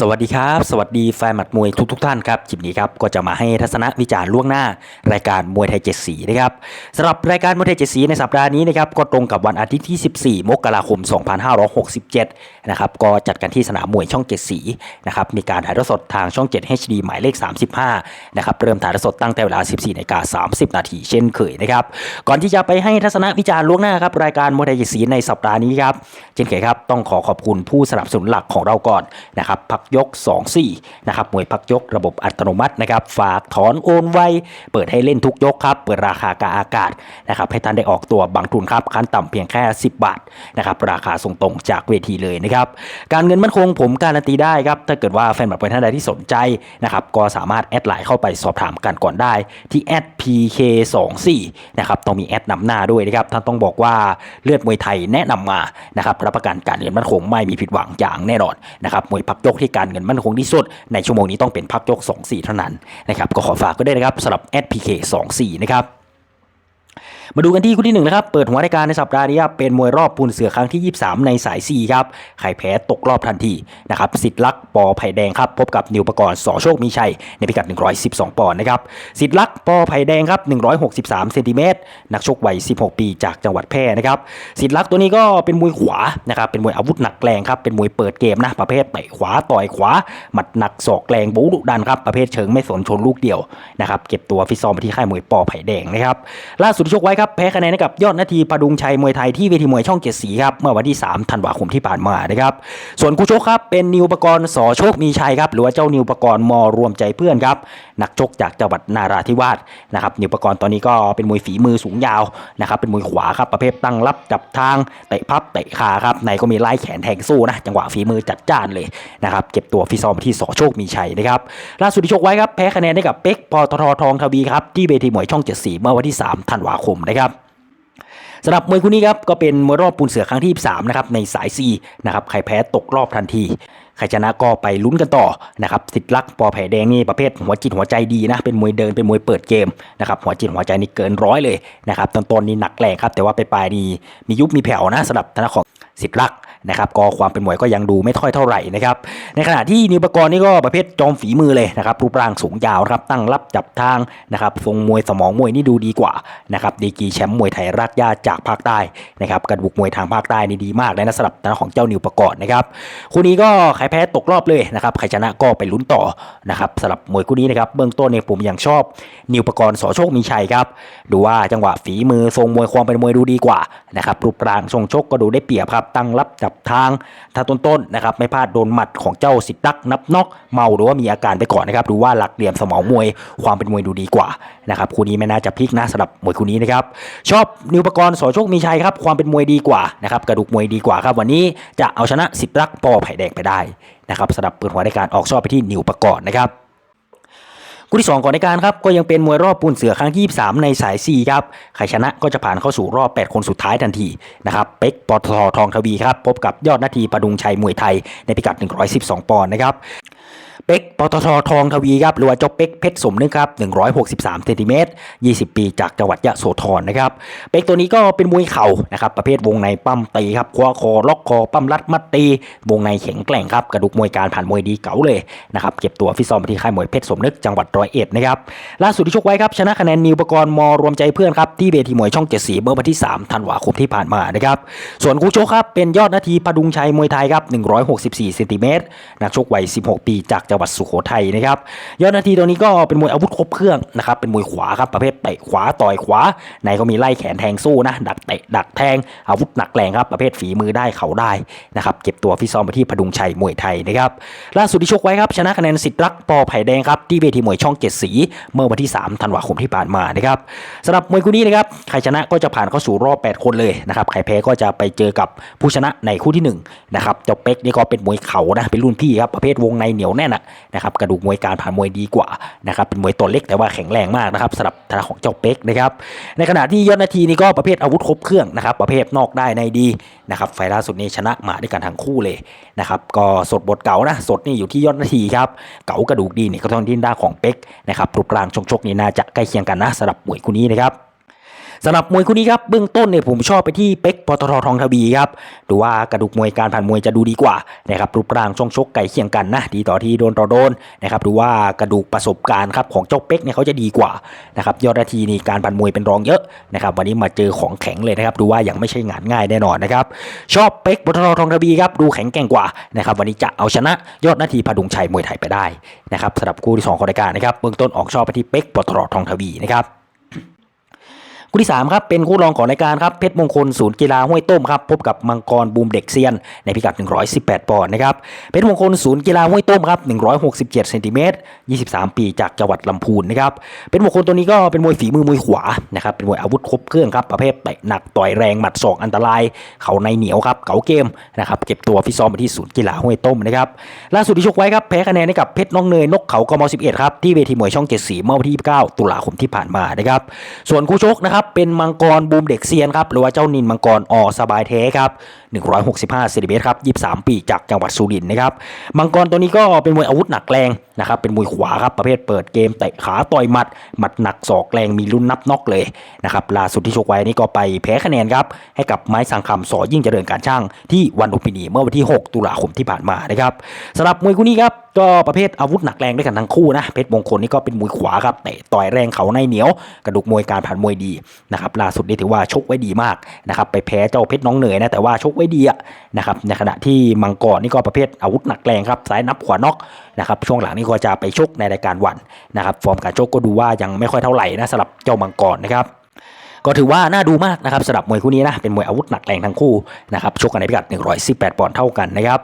สวัสดีครับ สวัสดีแฟนหมัดมวยทุกทท่านครับคลิปนี้ครับก็จะมาให้ทัศนวิจารณ์ล่วงหน้า รายการมวยไทยเจ็ดสีนะครับสำหรับรายการมวยไทยเจ็ดสีในสัปดาห์นี้นะครับก็ตรงกับวันอาทิตย์ที่ 14 มกราคม 2567 นะครับก็จัดกันที่สนามมวยช่องเจ็ดสีนะครับมีการถ่ายทอดสดทางช่อง 7 HD หมายเลข 35 นะครับเริ่มถ่ายทอดสดตั้งแต่เวลา 14นาฬิกา30 นาทีเช่นเคยนะครับก่อนที่จะไปให้ทัศนวิจารณ์ล่วงหน้าครับรายการมวยไทยเจ็ดสีในสัปดาห์นี้ครับเช่นเคยครับต้องขอขอบคุณผู้สนับสนุนหลักของเราก่อนนะครับพักยก 2-4นะครับมวยพักยกระบบอัตโนมัตินะครับฝากถอนโอนไวเปิดให้เล่นทุกยกครับเปิดราคากาอากาศนะครับให้ท่านได้ออกตัวบางทุนครับขั้นต่ำเพียงแค่ 10 บาทนะครับราคาส่งตรงจากเวทีเลยนะครับการเงินมั่นคงผมการันตีได้ครับถ้าเกิดว่าแฟนบัตรเป็นท่านใดที่สนใจนะครับก็สามารถแอดไลน์เข้าไปสอบถามกันก่อนได้ที่แอด PK24 นะครับต้องมีแอดนำหน้าด้วยนะครับท่านต้องบอกว่าเลือดมวยไทยแนะนำมานะครับรับประกันการเงินมั่นคงไม่มีผิดหวังอย่างแน่นอนนะครับมวยพักยกที่การเงินมั่นคงที่สุด ในชั่วโมงนี้ต้องเป็นพักยก 2-4 เท่านั้นนะครับก็ขอฝากก็ได้นะครับสำหรับ SPK 2-4นะครับ มาดูกันที่คู่ที่หนึ่งนะครับ เปิดหัวรายการในสัปดาห์นี้เป็นมวยรอบปูนเสือครั้งที่ 23 ในสาย 4 ครับ ใครแพ้ตกรอบทันทีนะครับ สิทธิ์ลักษ์ปอไผ่แดงครับ พบกับนิวประกรณ์สอโชคมีชัย ในพิกัด 112 ปอนด์นะครับ สิทธิ์ลักษ์ปอไผ่แดงครับ 163 เซนติเมตร นักชกวัย 16 ปีจากจังหวัดแพร่นะครับ สิทธิ์ลักษ์ตัวนี้ก็เป็นมวยขวา นะครับ เป็นมวยอาวุธหนักแรงครับ เป็นมวยเปิดเกมนะ ประเภทเตะขวาต่อยขวา หมัดหนักศอกแรงบูดุดันครับ ประเภทเชิงไม่สนชนลูกเดียวนะครับ เก็บตัวฟิซ้อมไปที่ค่ายมวยปอไผ่แดงนะครับ ล่าสุดที่ชกไว้ครับแพ้คะแนนให้กับยอดนาทีปดุงชัยมวยไทยที่เวทีมวยช่องเจ็ดสีครับเมื่อวันที่ 3 ธันวาคมที่ผ่านมานะครับส่วนคู่ชกครับเป็นนิวปกรณ์สอโชคมีชัยครับหรือว่าเจ้านิวปกรณ์มรวมใจเพื่อนครับนักชกจากจังหวัดนาราธิวาสนะครับนิวปกรณ์ตอนนี้ก็เป็นมวยฝีมือสูงยาวนะครับเป็นมวยขวาครับประเภทตั้งรับจับทางเตะพับเตะขาครับในก็มีไล่แขนแทงสู้นะจังหวะฝีมือจัดจ้านเลยนะครับเก็บตัวฟิซ้อมที่สอโชคมีชัยนะครับล่าสุดที่ชกไว้ครับแพ้คะแนนให้กับเป็กปตททองทวีครับที่เวทีมวยช่องเจ็ดสีเมื่อวันที่ 3 ธันวาคมนะครับสำหรับมวยคู่นี้ครับก็เป็นมวยรอบปูนเสือครั้งที่ 23 นะครับในสาย C นะครับใครแพ้ตกรอบทันที ใครชนะก็ไปลุ้นกันต่อนะครับสิทธิ์รักปอแผ่แดงนี่ประเภทหัวจิตหัวใจดีนะเป็นมวยเดินเป็นมวยเปิดเกมนะครับหัวจิตหัวใจนี่เกินร้อยเลยนะครับตอนต้นนี่หนักแรงครับแต่ว่าไปปลายนี่มียุบมีแผ่วนะสำหรับทางด้าของสิทธิ์รัก นะครับก็ความเป็นมวยก็ยังดูไม่ค่อยเท่าไหร่นะครับในขณะที่นิวปกรณ์นี่ก็ประเภทจอมฝีมือเลยนะครับรูปร่างสูงยาวนะครับตั้งรับจับทางนะครับทรงมวยสมองมวยนี่ดูดีกว่านะครับดีกีแชมป์มวยไทยรากหญ้าจากภาคใต้นะครับกระดูกมวยทางภาคใต้นี่ดีมากเลยนะสำหรับทางด้าของเจ้านิวปกรณ์นะครับคู่นี้ก็ใครแพ้ตกรอบเลยนะครับใครชนะก็ไปลุ้นต่อนะครับสำหรับมวยคู่นี้นะครับเบื้องต้นเนี่ยผมยังชอบนิวปกรณ์สอโชคมีชัยครับดูว่าจังหวะฝีมือทรงมวยความเป็นมวยดูดีกว่านะครับรูปร่างทรงชกก็ดูได้เปรียบครับตั้งรับจับทางถ้าต้นๆนะครับไม่พลาดโดนหมัดของเจ้าสิทธิ์ดักนับนอกเมาหรือว่ามีอาการไปก่อนนะครับดูว่าหลักเหลี่ยมสมองมวย ความเป็นมวยดูดีกว่านะครับคู่นี้ไม่น่าจะพลิกนะสำหรับมวยคู่นี้นะครับชอบนิวปกรณ์สอโชคมีชัยครับความเป็นมวยดีกว่านะครับกระดูกมวยดีกว่าครับวันนี้จะเอาชนะสิทธิ์รักปอไผ่แดงไปได้นะครับสำหรับเปิดหัวในการออกชอบไปที่นิวปกรณ์นะครับ คู่ที่2ก่อนในการครับก็ยังเป็นมวยรอบปูนเสือครั้งที่ 23 ในสาย4ครับใครชนะก็จะผ่านเข้าสู่รอบ 8 คนสุดท้ายทันทีนะครับเป็กปตททองทวีครับพบกับยอดนาทีประดุงชัยมวยไทยในพิกัด 112 ปอนด์นะครับ เป็กปตททองทวีครับหรือว่าเจ้าเป็กเพชรสมนึกครับ163เซนติเมตร20 ปีจากจังหวัดยะโสธรนะครับเป็กตัวนี้ก็เป็นมวยเข่านะครับประเภทวงในปั้มตีครับคว้าคอล็อกคอปั้มรัดมัดตี วงในแข็งแกร่งครับกระดูกมวยการผ่านมวยดีเก๋าเลยนะครับเก็บตัวฟิซ้อมที่ค่ายมวยเพชรสมนึกจังหวัดร้อยเอ็ดนะครับล่าสุดที่ชกไว้ครับชนะคะแนนนิวปกรณ์มรวมใจเพื่อนครับที่เวทีมวยช่องเจ็ดสีเมื่อวันที่3ธันวาคมที่ผ่านมานะครับส่วนคู่ชกครับเป็นยอดนาทีพดุงชัยมวยไทยครับ164เซนติเมตรนักชกวัย16 ปีจากจังหวัดสุโขทัยนะครับยอดนาทีตัวนี้ก็เป็นมวยอาวุธครบเครื่องนะครับเป็นมวยขวาครับประเภทเตะขวาต่อยขวาในก็มีไล่แขนแทงสู้นะดักเตะดักแทงอาวุธหนักแรงครับประเภทฝีมือได้เข่าได้นะครับเก็บตัวฟิตซ้อมไปที่พดุงชัยมวยไทยนะครับล่าสุดที่ชกไว้ครับชนะคะแนนสิทธิ์รักปอไผ่แดงครับที่เวทีมวยช่องเจ็ดสีเมื่อวันที่ 3 ธันวาคมที่ผ่านมานะครับสำหรับมวยคู่นี้นะครับใครชนะก็จะผ่านเข้าสู่รอบ 8 คนเลยนะครับใครแพ้ก็จะไปเจอกับผู้ชนะในคู่ที่1นะครับเจ้าเป็กนี่ก็เป็นมวยเข่านะเป็นรุ่นพี่ครับประเภทวงในเหนียวแน่นอะนะครับกระดูกมวยการผ่านมวยดีกว่านะครับเป็นมวยตัวเล็กแต่ว่าแข็งแรงมากนะครับสำหรับทางของเจ้าเป็กนะครับในขณะที่ยอดนาทีนี่ก็ประเภทอาวุธครบเครื่องนะครับประเภทนอกได้ในดีนะครับไฟล่าสุดนี้ชนะมาด้วยกันทั้งคู่เลยนะครับก็สดบทเก่านะสดนี่อยู่ที่ยอดนาทีครับเก๋ากระดูกดีนี่ก็ต้องดิ้นด้านของเป็กนะครับรูปร่างชงชกนี่น่าจะใกล้เคียงกันนะสำหรับมวยคู่นี้นะครับ สำหรับมวยคู่นี้ครับเบื้องต้นเนี่ยผมชอบไปที่เป็กปตททองทวีครับดูว่ากระดูกมวยการผ่านมวยจะดูดีกว่านะครับรูปร่างช่องชกไก่เคียงกันนะดีต่อที่โดนต่อโดนนะครับดูว่ากระดูกประสบการณ์ครับของเจ้าเป็กเนี่ยเขาจะดีกว่านะครับยอดนาทีนี่การผ่านมวยเป็นรองเยอะนะครับวันนี้มาเจอของแข็งเลยนะครับดูว่ายังไม่ใช่งานง่ายแน่นอนนะครับชอบเป็กปตททองทวีครับดูแข็งแกร่งกว่านะครับวันนี้จะเอาชนะยอดนาทีพดุงชัยมวยไทยไปได้นะครับสำหรับคู่ที่สองของรายการนะครับเบื้องต้นออกชอบไปที่เป็กปตททองทวีนะครับ คู่ที่3ครับเป็นคู่รองของรายการครับเพชรมงคลศูนย์กีฬาห้วยต้มครับพบกับมังกรบูมเด็กเซียน ในพิกัด 118 ปอนด์นะครับเพชรมงคลศูนย์กีฬาห้วยต้มครับ167เซนติเมตร23 ปีจากจังหวัดลำพูนนะครับเพชรมงคลตัวนี้ก็เป็นมวยฝีมือมวยขวานะครับเป็นมวยอาวุธครบเครื่องครับประเภทเตะหนักต่อยแรงหมัดศอกอันตราย เขาในเหนียวครับเก๋าเกมนะครับเก็บตัวฟิซ้อมมาที่ศูนย์กีฬาห้วยต้มนะครับล่าสุดที่ชกไว้ครับแพ้คะแนนให้กับเพชรน้องเนยนกเขากม11ครับที่เวทีมวยช่องเจ็ดสีเมื่อวันที่ 29 ตุลาคมที่ผ่านมานะครับส่วนคู่ชกนะครับเป็นมังกรบูมเด็กเซียนครับหรือว่าเจ้านินมังกรอสบายเทครับ165เซนติเมตรครับ23 ปีจากจังหวัดสุรินทร์นะครับมังกรตัวนี้ก็เป็นมวยอาวุธหนักแรงนะครับเป็นมวยขวาครับประเภทเปิดเกมเตะขาต่อยหมัดหมัดหนักศอกแรงมีลุ้นนับน็อกเลยนะครับล่าสุดที่ชกไว้นี่ก็ไปแพ้คะแนนครับให้กับไม้สังคำสอยิ่งเจริญการช่างที่วันลุมพินีเมื่อวันที่ 6 ตุลาคมที่ผ่านมานะครับสำหรับมวยคู่นี้ครับ ก็ประเภทอาวุธหนักแรงด้วยกันทั้งคู่นะเพชรมงคลนี่ก็เป็นมวยขวาครับเตะต่อยแรงเขาในเหนียว กระดูกมวยการผ่านมวยดีนะครับล่าสุดนี่ถือว่าชกไว้ดีมากนะครับไปแพ้เจ้าเพชรน้องเหนื่อยนะแต่ว่าชกไว้ดีอะนะครับในขณะที่มังกรนี่ก็ประเภทอาวุธหนักแรงครับซ้ายนับขวาน็อกนะครับช่วงหลังนี่ก็จะไปชกในรายการวันนะครับฟอร์มการชกก็ดูว่ายังไม่ค่อยเท่าไหร่นะสำหรับเจ้ามังกรนะครับ ก็ถือว่าน่าดูมากนะครับสำหรับมวยคู่นี้นะเป็นมวยอาวุธหนักแรงทั้งคู่นะครับชกกันในพิกัด 118 ปอนด์เท่ากันนะครับ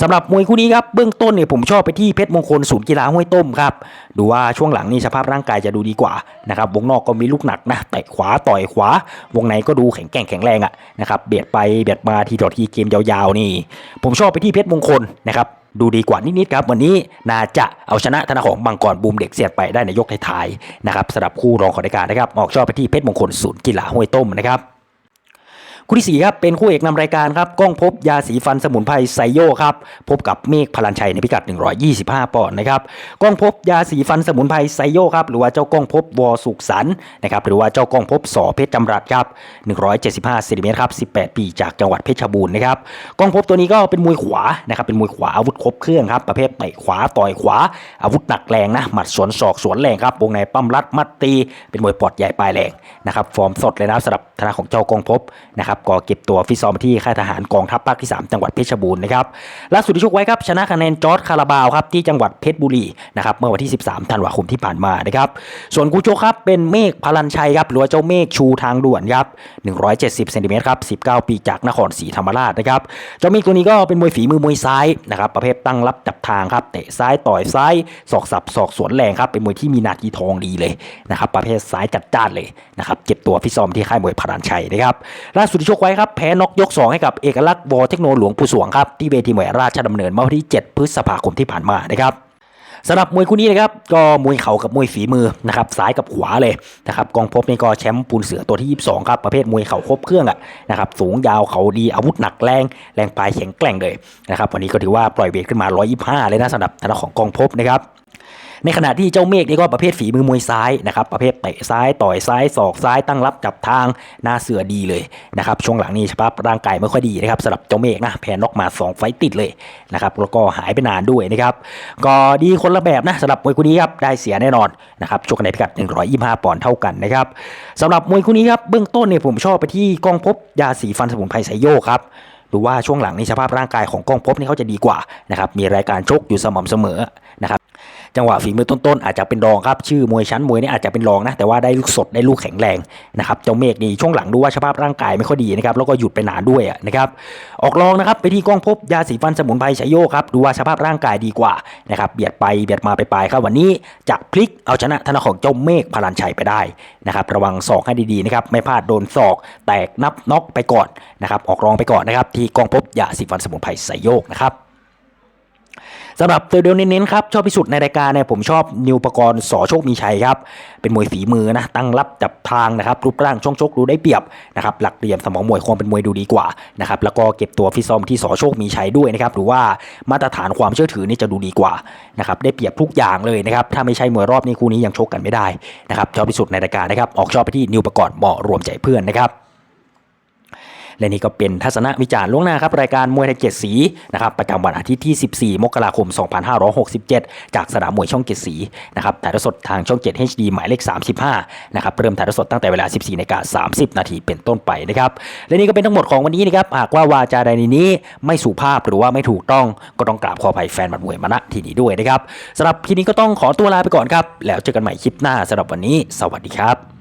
สำหรับมวยคู่นี้ครับเบื้องต้นเนี่ยผมชอบไปที่เพชรมงคลศูนย์กีฬาห้วยต้มครับดูว่าช่วงหลังนี่สภาพร่างกายจะดูดีกว่านะครับวงนอกก็มีลูกหนักนะเตะขวาต่อยขวา วงในก็ดูแข็งแกร่งแข็งแรงอะนะครับเบียดไปเบียดมาทีต่อทีเกมยาวๆนี่ ผมชอบไปที่เพชรมงคลนะครับ ดูดีกว่านิดๆครับ วันนี้น่าจะเอาชนะธนาของบังกรบูมเด็กเสียดไปได้ในยกท้ายๆนะครับสำหรับคู่รองของรายการนะครับ ออกชอบไปที่เพชรมงคลศูนย์กีฬาห้วยต้มนะครับ คู่ที่สี่ครับเป็นคู่เอกนำรายการครับก้องพบยาสีฟันสมุนไพรไซโยครับพบกับเมฆพลันชัยในพิกัด 125 ปอนด์นะครับก้องพบยาสีฟันสมุนไพรไซโยครับหรือว่าเจ้าก้องพบวอสุขสันนะครับหรือว่าเจ้าก้องพบสอเพชรจำรัดครับ175เซนติเมตรครับ18 ปีจากจังหวัดเพชรบูรณ์นะครับก้องพบตัวนี้ก็เป็นมวยขวานะครับเป็นมวยขวาอาวุธครบเครื่องครับประเภทเตะขวาต่อยขวา อาวุธหนักแรงนะหมัดสวนศอกสวนแรงครับวงในปั้มรัดมัดตี เป็นมวยปอดใหญ่ปลายแรงนะครับฟอร์มสดเลยนะสำหรับธนาของเจ้ากองพบนะครับก็เก็บตัวฟิตซ้อมที่ค่ายทหารกองทัพภาคที่ 3 จังหวัดเพชรบูรณ์นะครับล่าสุดที่ชกไว้ครับชนะคะแนนจอร์ดคาราบาวครับที่จังหวัดเพชรบุรีนะครับเมื่อวันที่ 13 ธันวาคมที่ผ่านมานะครับส่วนกูโจครับเป็นเมฆพลันชัยครับหรือว่าเจ้าเมฆชูทางด่วนครับ170เซนติเมตรครับ19 ปีจากนครศรีธรรมราชนะครับเจ้าเมฆตัวนี้ก็เป็นมวยฝีมือมวยซ้ายนะครับประเภทตั้งรับจับทางครับเตะซ้ายต่อยซ้ายศอกสับศอกสวนแรงครับเป็นมวยที่มีนาทีทองดีเลยนะครับประเภทซ้ายจัดจ้านเลยนะครับเก็บตัวฟิตซ้อมที่ค่ายมวยพลันชัยนะครับล่าสุดที่ชกไว้ครับแพ้น็อกยก 2 ให้กับเอกลักษณ์วอเทคโนหลวงปู่สวงครับที่เวทีมวยราชดำเนินเมื่อวันที่ 7 พฤษภาคมที่ผ่านมานะครับสำหรับมวยคู่นี้นะครับก็มวยเข่ากับมวยฝีมือนะครับซ้ายกับขวาเลยนะครับกองพบนี่ก็แชมป์ปูนเสือตัวที่ 22 ครับ ประเภทมวยเข่าครบเครื่องอะนะครับสูงยาวเขาดีอาวุธหนักแรงแรงปลายแข็งแกร่งเลยนะครับวันนี้ก็ถือว่าปล่อยเวทขึ้นมา 125 เลยนะสำหรับทางของกองพบนะครับ ในขณะที่เจ้าเมฆนี่ก็ประเภทฝีมือมวยซ้ายนะครับประเภทเตะซ้ายต่อยซ้ายศอกซ้ายตั้งรับจับทางหน้าเสือดีเลยนะครับช่วงหลังนี้สภาพร่างกายไม่ค่อยดีนะครับสำหรับเจ้าเมฆนะแพ้น็อกมา 2 ไฟติดเลยนะครับแล้วก็หายไปนานด้วยนะครับก็ดีคนละแบบนะสำหรับมวยคู่นี้ครับได้เสียแน่นอนนะครับชกในพิกัด 125 ปอนด์เท่ากันนะครับสำหรับมวยคู่นี้ครับเบื้องต้นเนี่ยผมชอบไปที่กองพบยาสีฟันสมุนไพรไซโยครับดูว่าช่วงหลังนี้สภาพร่างกายของก้องพบนี่เขาจะดีกว่านะครับมีรายการชกอยู่สม่ำเสมอนะครับ จังหวะฝีมือต้นๆอาจจะเป็นรองครับชื่อมวยชั้นมวยนี่อาจจะเป็นรองนะแต่ว่าได้ลูกสดได้ลูกแข็งแรงนะครับเจ้าเมฆนี่ช่วงหลังดูว่าสภาพร่างกายไม่ค่อยดีนะครับแล้วก็หยุดไปนานด้วยนะครับออกรองนะครับไปที่กล้องพบยาสีฟันสมุนไพรชโยครับดูว่าสภาพร่างกายดีกว่านะครับเบียดไปเบียดมาไปปลายครับวันนี้จะพลิกเอาชนะธนาของเจ้าเมฆพลันชัยไปได้นะครับระวังศอกให้ดีๆนะครับไม่พลาดโดนศอก แตกนับน็อกไปก่อนนะครับออกรองไปก่อนนะครับที่กองพบยาสีฟันสมุนไพรไซโยกนะครับ สำหรับตัวเดียวเน้นๆครับชอบที่สุดในรายการเนี่ยผมชอบนิวปกรณ์สอโชคมีชัยครับเป็นมวยฝีมือนะตั้งรับจับทางนะครับรูปร่างช่องชกดูได้เปรียบนะครับหลักเหลี่ยมสมองมวยคงเป็นมวยดูดีกว่านะครับแล้วก็เก็บตัวฟิตซ้อมที่สอโชคมีชัยด้วยนะครับหรือว่ามาตรฐานความเชื่อถือนี่จะดูดีกว่านะครับได้เปรียบทุกอย่างเลยนะครับถ้าไม่ใช่มวยรอบนี้คู่นี้ยังชกกันไม่ได้นะครับชอบที่สุดในรายการนะครับออกชอบไปที่นิวปกรณ์เหมาะรวมใจเพื่อนนะครับ และนี่ก็เป็นทัศนวิจารณ์ล่วงหน้าครับรายการมวยไทยเจ็ดสีนะครับประจำวันอาทิตย์ที่ 14 มกราคม 2567 จากสนามมวยช่องเจ็ดสีนะครับถ่ายทอดสดทางช่อง 7 HD หมายเลข 35นะครับเริ่มถ่ายทอดสดตั้งแต่เวลา 14นาฬิกา30 นาทีเป็นต้นไปนะครับและนี่ก็เป็นทั้งหมดของวันนี้นะครับหากว่าวาจาใดในนี้ไม่สุภาพหรือว่าไม่ถูกต้องก็ต้องกราบขออภัยแฟนบัดมวยมาณที่นี้ด้วยนะครับสำหรับคลิปนี้ก็ต้องขอตัวลาไปก่อนครับแล้วเจอกันใหม่คลิปหน้าสำหรับวันนี้ สวัสดีครับ